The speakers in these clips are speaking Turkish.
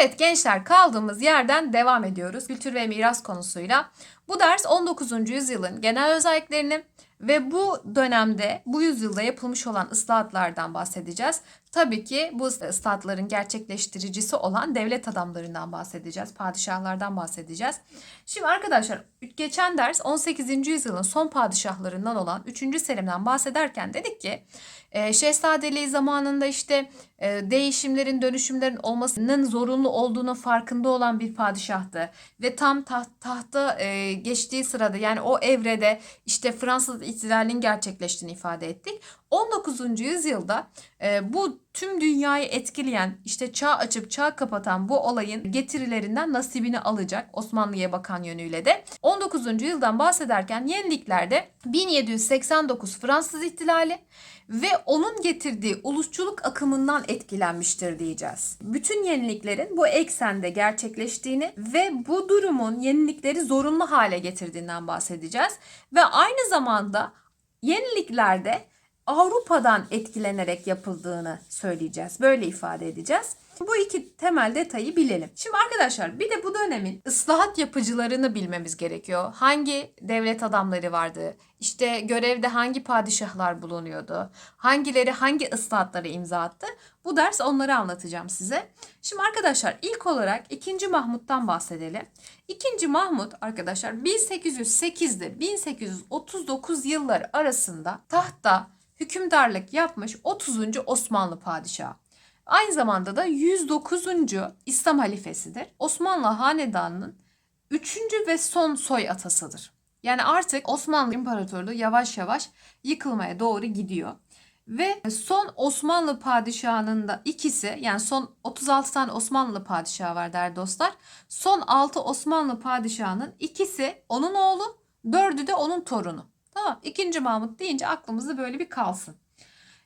Evet gençler kaldığımız yerden devam ediyoruz kültür ve miras konusuyla. Bu ders 19. yüzyılın genel özelliklerini ve bu dönemde bu yüzyılda yapılmış olan ıslahatlardan bahsedeceğiz. Tabii ki bu ıslahatların gerçekleştiricisi olan devlet adamlarından bahsedeceğiz, padişahlardan bahsedeceğiz. Şimdi arkadaşlar geçen ders 18. yüzyılın son padişahlarından olan 3. Selim'den bahsederken dedik ki e, Şehzadeliği zamanında işte e, değişimlerin, dönüşümlerin olmasının zorunlu olduğunu farkında olan bir padişahtı. Ve tam taht, tahta e, geçtiği sırada yani o evrede işte Fransız ihtilalinin gerçekleştiğini ifade ettik. 19. yüzyılda bu tüm dünyayı etkileyen işte çağ açıp çağ kapatan bu olayın getirilerinden nasibini alacak Osmanlı'ya bakan yönüyle de. 19. yıldan bahsederken yeniliklerde 1789 Fransız ihtilali ve onun getirdiği ulusçuluk akımından etkilenmiştir diyeceğiz. Bütün yeniliklerin bu eksende gerçekleştiğini ve bu durumun yenilikleri zorunlu hale getirdiğinden bahsedeceğiz. Ve aynı zamanda yeniliklerde Avrupa'dan etkilenerek yapıldığını söyleyeceğiz. Böyle ifade edeceğiz. Bu iki temel detayı bilelim. Şimdi arkadaşlar bir de bu dönemin ıslahat yapıcılarını bilmemiz gerekiyor. Hangi devlet adamları vardı? İşte görevde hangi padişahlar bulunuyordu? Hangileri hangi ıslahatları imza attı? Bu ders onları anlatacağım size. Şimdi arkadaşlar ilk olarak 2. Mahmut'tan bahsedelim. 2. Mahmut arkadaşlar 1808'de 1839 yılları arasında tahta hükümdarlık yapmış 30. Osmanlı padişahı. Aynı zamanda da 109. İslam halifesidir. Osmanlı hanedanının 3. ve son soy atasıdır. Yani artık Osmanlı İmparatorluğu yavaş yavaş yıkılmaya doğru gidiyor. Ve son Osmanlı padişahının da ikisi yani son 36 tane Osmanlı padişahı var değerli dostlar. Son 6 Osmanlı padişahının ikisi onun oğlu, dördü de onun torunu. Tamam. İkinci Mahmut deyince aklımızda böyle bir kalsın.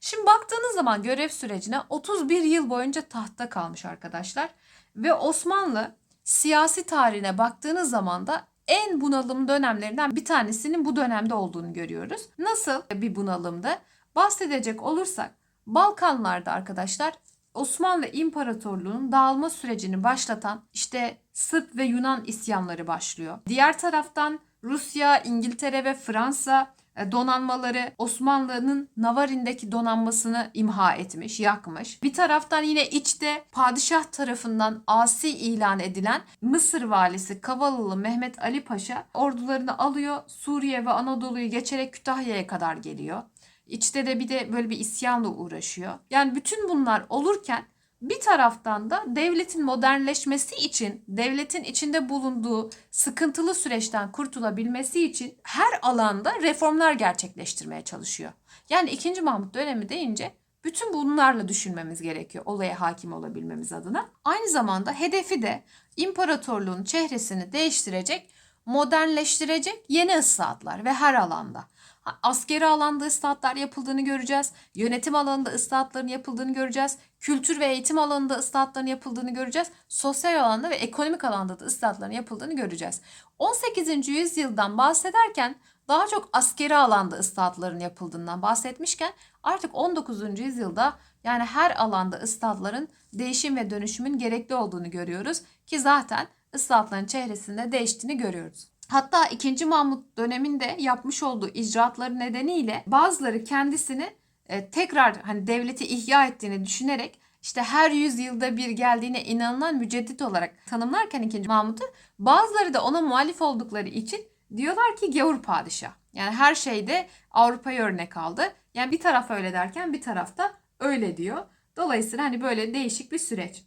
Şimdi baktığınız zaman görev sürecine 31 yıl boyunca tahtta kalmış arkadaşlar. Ve Osmanlı siyasi tarihine baktığınız zaman da en bunalım dönemlerinden bir tanesinin bu dönemde olduğunu görüyoruz. Nasıl bir bunalımdı? Bahsedecek olursak Balkanlarda arkadaşlar Osmanlı İmparatorluğu'nun dağılma sürecini başlatan işte Sırp ve Yunan isyanları başlıyor. Diğer taraftan Rusya, İngiltere ve Fransa e, donanmaları Osmanlı'nın Navarin'deki donanmasını imha etmiş, yakmış. Bir taraftan yine içte padişah tarafından asi ilan edilen Mısır valisi Kavalalı Mehmet Ali Paşa ordularını alıyor. Suriye ve Anadolu'yu geçerek Kütahya'ya kadar geliyor. İçte de bir de böyle bir isyanla uğraşıyor. Yani bütün bunlar olurken bir taraftan da devletin modernleşmesi için, devletin içinde bulunduğu sıkıntılı süreçten kurtulabilmesi için her alanda reformlar gerçekleştirmeye çalışıyor. Yani 2. Mahmut dönemi deyince bütün bunlarla düşünmemiz gerekiyor olaya hakim olabilmemiz adına. Aynı zamanda hedefi de imparatorluğun çehresini değiştirecek, modernleştirecek yeni ıslahatlar ve her alanda. Askeri alanda ıslahatlar yapıldığını göreceğiz. Yönetim alanında ıslahatların yapıldığını göreceğiz. Kültür ve eğitim alanında ıslahatların yapıldığını göreceğiz. Sosyal alanda ve ekonomik alanda da ıslahatların yapıldığını göreceğiz. 18. yüzyıldan bahsederken daha çok askeri alanda ıslahatların yapıldığından bahsetmişken artık 19. yüzyılda yani her alanda ıslahatların değişim ve dönüşümün gerekli olduğunu görüyoruz ki zaten ıslahatların çehresinde değiştiğini görüyoruz. Hatta 2. Mahmut döneminde yapmış olduğu icraatları nedeniyle bazıları kendisini e, tekrar hani devleti ihya ettiğini düşünerek işte her yüzyılda bir geldiğine inanılan müceddit olarak tanımlarken 2. Mahmut'u bazıları da ona muhalif oldukları için diyorlar ki gavur padişah. Yani her şeyde Avrupa'ya örnek aldı. Yani bir taraf öyle derken bir tarafta öyle diyor. Dolayısıyla hani böyle değişik bir süreç.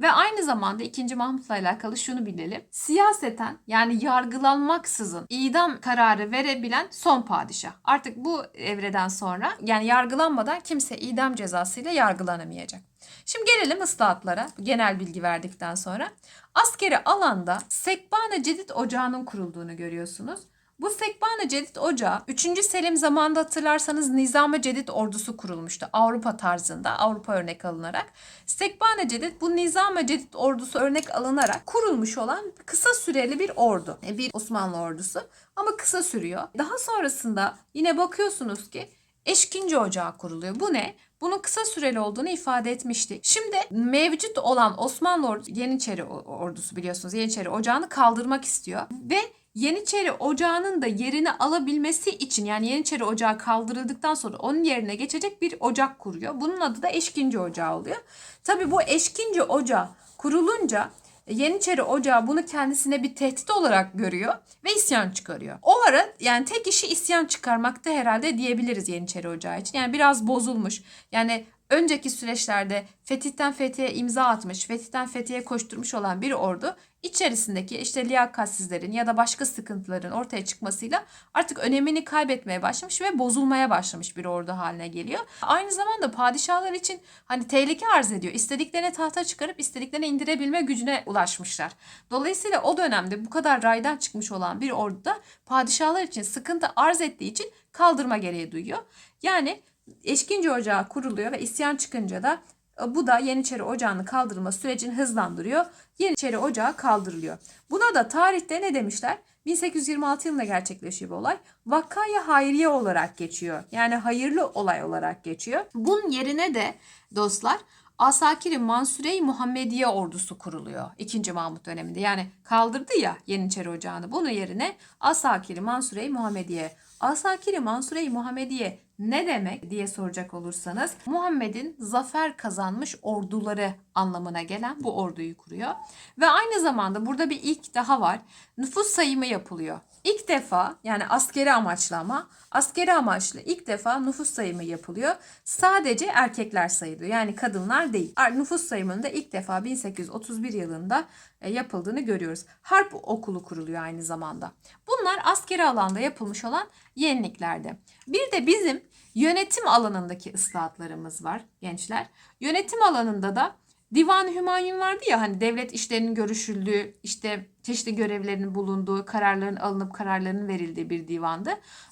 Ve aynı zamanda 2. Mahmut'la alakalı şunu bilelim. Siyaseten yani yargılanmaksızın idam kararı verebilen son padişah. Artık bu evreden sonra yani yargılanmadan kimse idam cezasıyla yargılanamayacak. Şimdi gelelim ıslahatlara genel bilgi verdikten sonra. Askeri alanda Sekbane Cedid Ocağı'nın kurulduğunu görüyorsunuz. Bu Sekbane Cedid Ocağı 3. Selim zamanında hatırlarsanız Nizam-ı Cedid ordusu kurulmuştu. Avrupa tarzında, Avrupa örnek alınarak. Sekbane Cedid bu Nizam-ı Cedid ordusu örnek alınarak kurulmuş olan kısa süreli bir ordu. E, bir Osmanlı ordusu ama kısa sürüyor. Daha sonrasında yine bakıyorsunuz ki Eşkinci Ocağı kuruluyor. Bu ne? Bunun kısa süreli olduğunu ifade etmiştik. Şimdi mevcut olan Osmanlı ordu, Yeniçeri ordusu biliyorsunuz Yeniçeri Ocağı'nı kaldırmak istiyor. Ve Yeniçeri Ocağı'nın da yerini alabilmesi için yani Yeniçeri Ocağı kaldırıldıktan sonra onun yerine geçecek bir ocak kuruyor. Bunun adı da Eşkinci Ocağı oluyor. Tabi bu Eşkinci Ocağı kurulunca Yeniçeri Ocağı bunu kendisine bir tehdit olarak görüyor ve isyan çıkarıyor. O ara yani tek işi isyan çıkarmakta herhalde diyebiliriz Yeniçeri Ocağı için. Yani biraz bozulmuş. Yani önceki süreçlerde fetihten fethiye imza atmış, fetihten fethiye koşturmuş olan bir ordu içerisindeki işte liyakatsizlerin ya da başka sıkıntıların ortaya çıkmasıyla artık önemini kaybetmeye başlamış ve bozulmaya başlamış bir ordu haline geliyor. Aynı zamanda padişahlar için hani tehlike arz ediyor. İstediklerine tahta çıkarıp istediklerine indirebilme gücüne ulaşmışlar. Dolayısıyla o dönemde bu kadar raydan çıkmış olan bir orduda padişahlar için sıkıntı arz ettiği için kaldırma gereği duyuyor. Yani Eşkinci Ocağı kuruluyor ve isyan çıkınca da bu da Yeniçeri Ocağı'nın kaldırılma sürecini hızlandırıyor. Yeniçeri Ocağı kaldırılıyor. Buna da tarihte ne demişler? 1826 yılında gerçekleşiyor bu olay. Vakaya hayriye olarak geçiyor. Yani hayırlı olay olarak geçiyor. Bunun yerine de dostlar Asakiri Mansure-i Muhammediye ordusu kuruluyor 2. Mahmut döneminde. Yani kaldırdı ya Yeniçeri Ocağı'nı. Bunun yerine Asakiri Mansure-i Muhammediye. Asakiri Mansure-i Muhammediye ne demek diye soracak olursanız Muhammed'in zafer kazanmış orduları anlamına gelen bu orduyu kuruyor. Ve aynı zamanda burada bir ilk daha var. Nüfus sayımı yapılıyor. İlk defa yani askeri amaçlı ama askeri amaçlı ilk defa nüfus sayımı yapılıyor. Sadece erkekler sayılıyor. Yani kadınlar değil. Nüfus sayımında ilk defa 1831 yılında yapıldığını görüyoruz. Harp okulu kuruluyor aynı zamanda. Bunlar askeri alanda yapılmış olan yeniliklerde. Bir de bizim yönetim alanındaki ıslahatlarımız var gençler. Yönetim alanında da Divan-ı Hümayun vardı ya hani devlet işlerinin görüşüldüğü, işte çeşitli görevlerinin bulunduğu, kararların alınıp kararların verildiği bir divandı.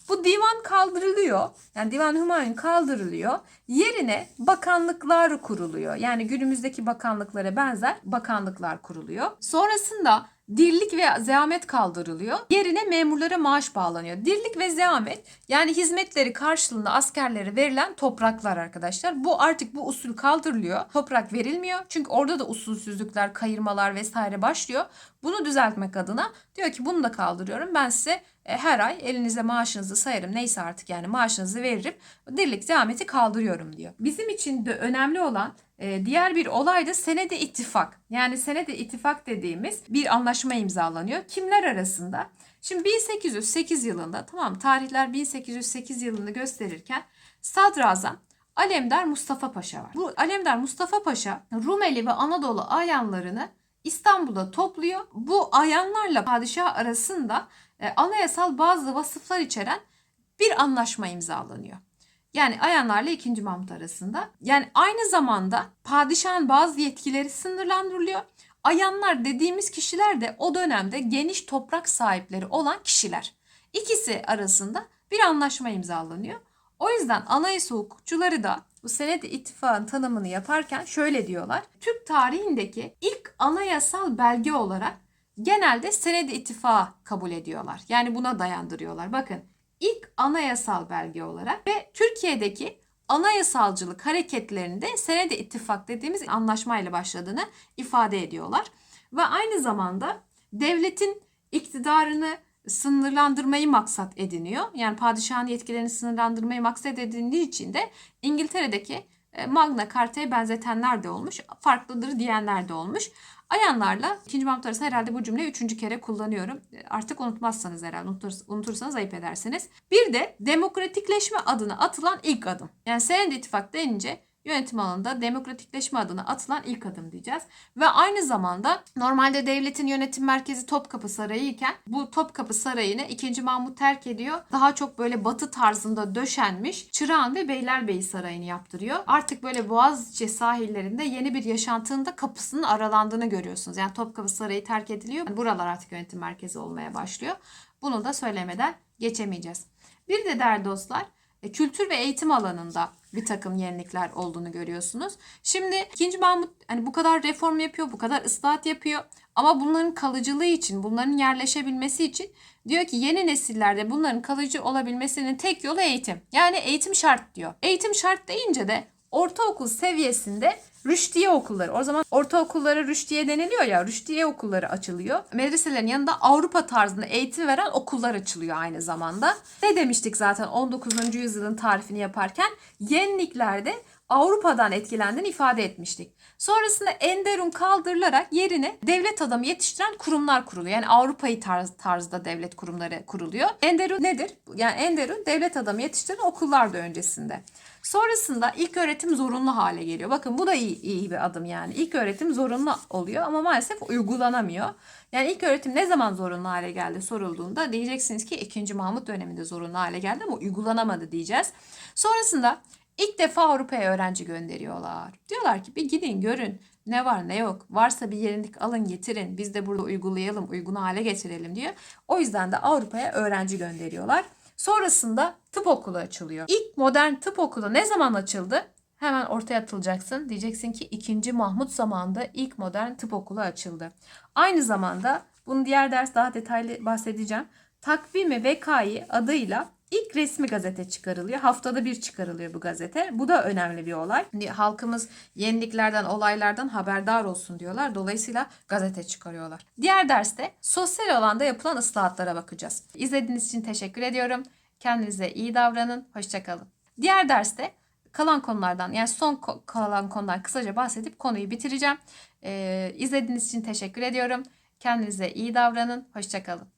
Bu divan kaldırılıyor. Yani Divan-ı Hümayun kaldırılıyor. Yerine bakanlıklar kuruluyor. Yani günümüzdeki bakanlıklara benzer bakanlıklar kuruluyor. Sonrasında dirlik ve zeamet kaldırılıyor. Yerine memurlara maaş bağlanıyor. Dirlik ve zeamet yani hizmetleri karşılığında askerlere verilen topraklar arkadaşlar. Bu artık bu usul kaldırılıyor. Toprak verilmiyor. Çünkü orada da usulsüzlükler, kayırmalar vesaire başlıyor. Bunu düzeltmek adına diyor ki bunu da kaldırıyorum. Ben size e, her ay elinize maaşınızı sayarım. Neyse artık yani maaşınızı veririm. Dirlik zeameti kaldırıyorum diyor. Bizim için de önemli olan diğer bir olay da senede ittifak. Yani senede ittifak dediğimiz bir anlaşma imzalanıyor. Kimler arasında? Şimdi 1808 yılında tamam tarihler 1808 yılını gösterirken Sadrazam Alemdar Mustafa Paşa var. Bu Alemdar Mustafa Paşa Rumeli ve Anadolu ayanlarını İstanbul'da topluyor. Bu ayanlarla padişah arasında e, anayasal bazı vasıflar içeren bir anlaşma imzalanıyor. Yani ayanlarla 2. Mahmut arasında. Yani aynı zamanda padişahın bazı yetkileri sınırlandırılıyor. Ayanlar dediğimiz kişiler de o dönemde geniş toprak sahipleri olan kişiler. İkisi arasında bir anlaşma imzalanıyor. O yüzden anayasa hukukçuları da bu senet ittifakın tanımını yaparken şöyle diyorlar. Türk tarihindeki ilk anayasal belge olarak genelde senet ittifakı kabul ediyorlar. Yani buna dayandırıyorlar. Bakın ilk anayasal belge olarak ve Türkiye'deki anayasalcılık hareketlerinde senedi ittifak dediğimiz anlaşmayla başladığını ifade ediyorlar. Ve aynı zamanda devletin iktidarını sınırlandırmayı maksat ediniyor. Yani padişahın yetkilerini sınırlandırmayı maksat edindiği için de İngiltere'deki e, Magna Carta'ya benzetenler de olmuş, farklıdır diyenler de olmuş. Ayanlarla 2. Mahmut arasında herhalde bu cümleyi üçüncü kere kullanıyorum. E, artık unutmazsanız herhalde unutursanız ayıp edersiniz. Bir de demokratikleşme adına atılan ilk adım. Yani Sened İttifak denince yönetim alanında demokratikleşme adına atılan ilk adım diyeceğiz. Ve aynı zamanda normalde devletin yönetim merkezi Topkapı Sarayı iken bu Topkapı Sarayı'nı 2. Mahmut terk ediyor. Daha çok böyle batı tarzında döşenmiş Çırağan ve Beylerbeyi Sarayı'nı yaptırıyor. Artık böyle Boğaziçi sahillerinde yeni bir yaşantının kapısının aralandığını görüyorsunuz. Yani Topkapı Sarayı terk ediliyor. Buralar artık yönetim merkezi olmaya başlıyor. Bunu da söylemeden geçemeyeceğiz. Bir de değerli dostlar kültür ve eğitim alanında bir takım yenilikler olduğunu görüyorsunuz. Şimdi 2. Mahmut hani bu kadar reform yapıyor, bu kadar ıslahat yapıyor Ama bunların kalıcılığı için, bunların yerleşebilmesi için diyor ki yeni nesillerde bunların kalıcı olabilmesinin tek yolu eğitim. Yani eğitim şart diyor. Eğitim şart deyince de ortaokul seviyesinde rüştiye okulları. O zaman ortaokullara rüştiye deniliyor ya. Rüştiye okulları açılıyor. Medreselerin yanında Avrupa tarzında eğitim veren okullar açılıyor aynı zamanda. Ne demiştik zaten 19. yüzyılın tarifini yaparken? Yeniliklerde Avrupa'dan etkilendiğini ifade etmiştik. Sonrasında Enderun kaldırılarak yerine devlet adamı yetiştiren kurumlar kuruluyor. Yani Avrupa'yı tarz, tarzda devlet kurumları kuruluyor. Enderun nedir? Yani Enderun devlet adamı yetiştiren okullardı öncesinde. Sonrasında ilk öğretim zorunlu hale geliyor. Bakın bu da iyi, iyi bir adım yani. İlk öğretim zorunlu oluyor ama maalesef uygulanamıyor. Yani ilk öğretim ne zaman zorunlu hale geldi sorulduğunda diyeceksiniz ki 2. Mahmut döneminde zorunlu hale geldi ama uygulanamadı diyeceğiz. Sonrasında ilk defa Avrupa'ya öğrenci gönderiyorlar. Diyorlar ki bir gidin görün ne var ne yok. Varsa bir yerinlik alın getirin. Biz de burada uygulayalım, uygun hale getirelim diyor. O yüzden de Avrupa'ya öğrenci gönderiyorlar. Sonrasında tıp okulu açılıyor. İlk modern tıp okulu ne zaman açıldı? Hemen ortaya atılacaksın. Diyeceksin ki 2. Mahmut zamanında ilk modern tıp okulu açıldı. Aynı zamanda bunu diğer ders daha detaylı bahsedeceğim. Takvimi Vekai adıyla ilk resmi gazete çıkarılıyor. Haftada bir çıkarılıyor bu gazete. Bu da önemli bir olay. Hani halkımız yeniliklerden, olaylardan haberdar olsun diyorlar. Dolayısıyla gazete çıkarıyorlar. Diğer derste sosyal alanda yapılan ıslahatlara bakacağız. İzlediğiniz için teşekkür ediyorum. Kendinize iyi davranın. Hoşçakalın. Diğer derste kalan konulardan yani son kalan konudan kısaca bahsedip konuyu bitireceğim. Ee, izlediğiniz için teşekkür ediyorum. Kendinize iyi davranın. Hoşçakalın.